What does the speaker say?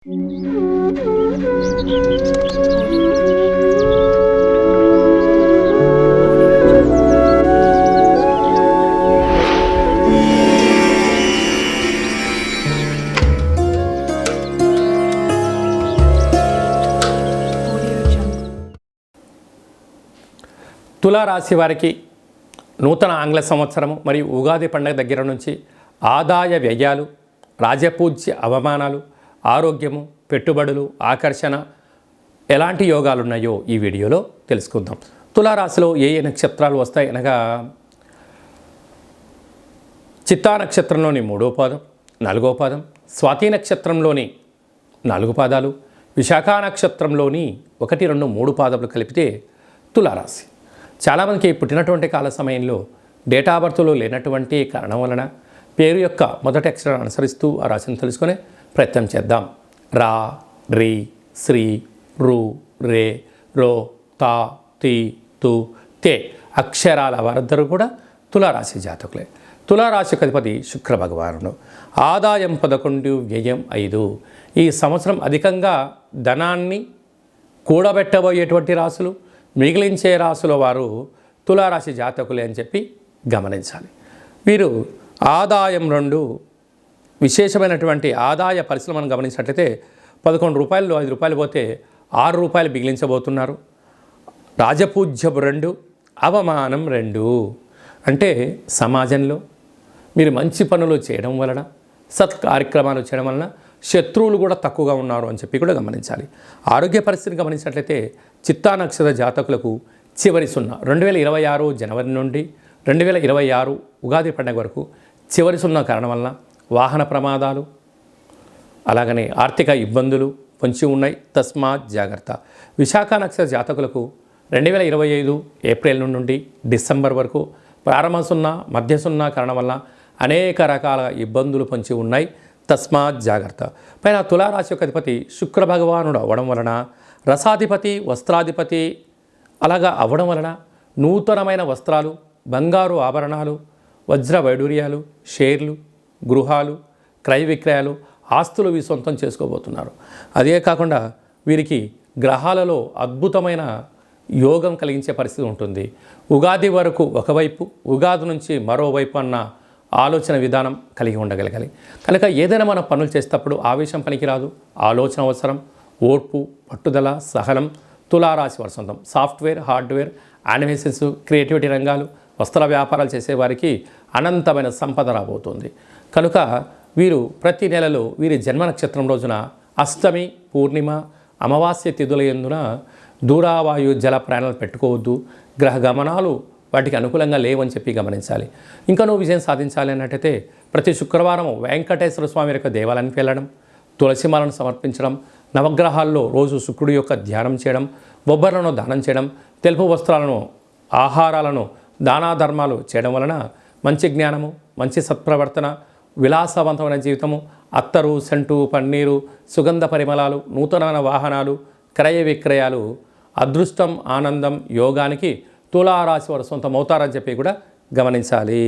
తులారాశి వారికి నూతన ఆంగ్ల సంవత్సరము మరియు ఉగాది పండుగ దగ్గర నుంచి ఆదాయ వ్యయాలు రాజపూజ్య అవమానాలు ఆరోగ్యము పెట్టుబడులు ఆకర్షణ ఎలాంటి యోగాలు ఉన్నాయో ఈ వీడియోలో తెలుసుకుందాం. తులారాశిలో ఏ ఏ నక్షత్రాలు వస్తాయి? అనగా చిత్తా నక్షత్రంలోని మూడో పాదం నాలుగో పాదం స్వాతి నక్షత్రంలోని నాలుగు పాదాలు విశాఖ నక్షత్రంలోని ఒకటి రెండు మూడు పాదములు కలిపితే తులారాశి. చాలామందికి పుట్టినటువంటి కాల సమయంలో డేటా బర్త్లో లేనటువంటి కారణం వలన పేరు యొక్క మొదటి అక్షరాన్ని అనుసరిస్తూ ఆ రాశిని తెలుసుకునే ప్రయత్నం చేద్దాం. రా రీ శ్రీ రు రే రో తా తి తు తే అక్షరాల వారందరూ కూడా తులారాశి జాతకులే. తులారాశికి అధిపతి శుక్ర భగవానుడు. ఆదాయం పదకొండు వ్యయం ఐదు. ఈ సంవత్సరం అధికంగా ధనాన్ని కూడబెట్టబోయేటువంటి రాసులు మిగిలించే రాసుల వారు తులారాశి జాతకులే అని చెప్పి గమనించాలి. వీరు ఆదాయం రెండు. విశేషమైనటువంటి ఆదాయ పరిశ్రమను గమనించినట్లయితే పదకొండు రూపాయలు ఐదు రూపాయలు పోతే ఆరు రూపాయలు మిగిలించబోతున్నారు. రాజపూజ్యపు రెండు అవమానం రెండు. అంటే సమాజంలో మీరు మంచి పనులు చేయడం వలన సత్ కార్యక్రమాలు చేయడం వలన శత్రువులు కూడా తక్కువగా ఉన్నారు అని చెప్పి కూడా గమనించాలి. ఆరోగ్య పరిస్థితిని గమనించినట్లయితే చిత్తా నక్షత్ర జాతకులకు చివరి సున్నా. రెండు వేల ఇరవై ఆరు జనవరి నుండి రెండు వేల ఇరవై ఆరు ఉగాది పండుగ వరకు చివరి సున్నా కారణం వలన వాహన ప్రమాదాలు అలాగనే ఆర్థిక ఇబ్బందులు పొంచి ఉన్నాయి. తస్మాత్ జాగ్రత్త. విశాఖ నక్షత్ర జాతకులకు రెండు వేల ఇరవై ఐదు ఏప్రిల్ నుండి డిసెంబర్ వరకు ప్రారంభ సున్నా మధ్య సున్నా కారణం వల్ల అనేక రకాల ఇబ్బందులు పొంచి ఉన్నాయి. తస్మాత్ జాగ్రత్త. పైన తులారాశి యొక్క అధిపతి శుక్ర భగవానుడు అవ్వడం వలన రసాధిపతి వస్త్రాధిపతి అలాగా అవ్వడం వలన నూతనమైన వస్త్రాలు బంగారు ఆభరణాలు వజ్ర వైడూర్యాలు షేర్లు గృహాలు క్రయ విక్రయాలు ఆస్తులు వీ సొంతం చేసుకోబోతున్నారు. అదే కాకుండా వీరికి గ్రహాలలో అద్భుతమైన యోగం కలిగించే పరిస్థితి ఉంటుంది. ఉగాది వరకు ఒకవైపు ఉగాది నుంచి మరోవైపు అన్న ఆలోచన విధానం కలిగి ఉండగలగాలి. కనుక ఏదైనా మనం పనులు చేసేటప్పుడు ఆవేశం పనికిరాదు. ఆలోచన అవసరం ఓర్పు పట్టుదల సహనం తులారాశి వారి సొంతం. సాఫ్ట్వేర్ హార్డ్వేర్ యానిమేషన్స్ క్రియేటివిటీ రంగాలు వస్త్ర వ్యాపారాలు చేసేవారికి అనంతమైన సంపద రాబోతుంది. కనుక వీరు ప్రతి నెలలో వీరి జన్మ నక్షత్రం రోజున అష్టమి పూర్ణిమ అమావాస్య తిథుల ఎందున దూరావాయు జల ప్రయాణాలు పెట్టుకోవద్దు. గ్రహ గమనాలు వాటికి అనుకూలంగా లేవని చెప్పి గమనించాలి. ఇంకా నువ్వు విజయం సాధించాలి అన్నట్టయితే ప్రతి శుక్రవారం వెంకటేశ్వర స్వామి యొక్క దేవాలయానికి వెళ్ళడం తులసిమాలను సమర్పించడం నవగ్రహాల్లో రోజు శుక్రుడి యొక్క ధ్యానం చేయడం బొబ్బర్లను దానం చేయడం తెలుపు వస్త్రాలను ఆహారాలను దానా ధర్మాలు చేయడం వలన మంచి జ్ఞానము మంచి సత్ప్రవర్తన విలాసవంతమైన జీవితము అత్తరు సెంటు పన్నీరు సుగంధ పరిమళాలు నూతనమైన వాహనాలు క్రయ విక్రయాలు అదృష్టం ఆనందం యోగానికి తులారాశి వారు సొంతమవుతారని చెప్పి కూడా గమనించాలి.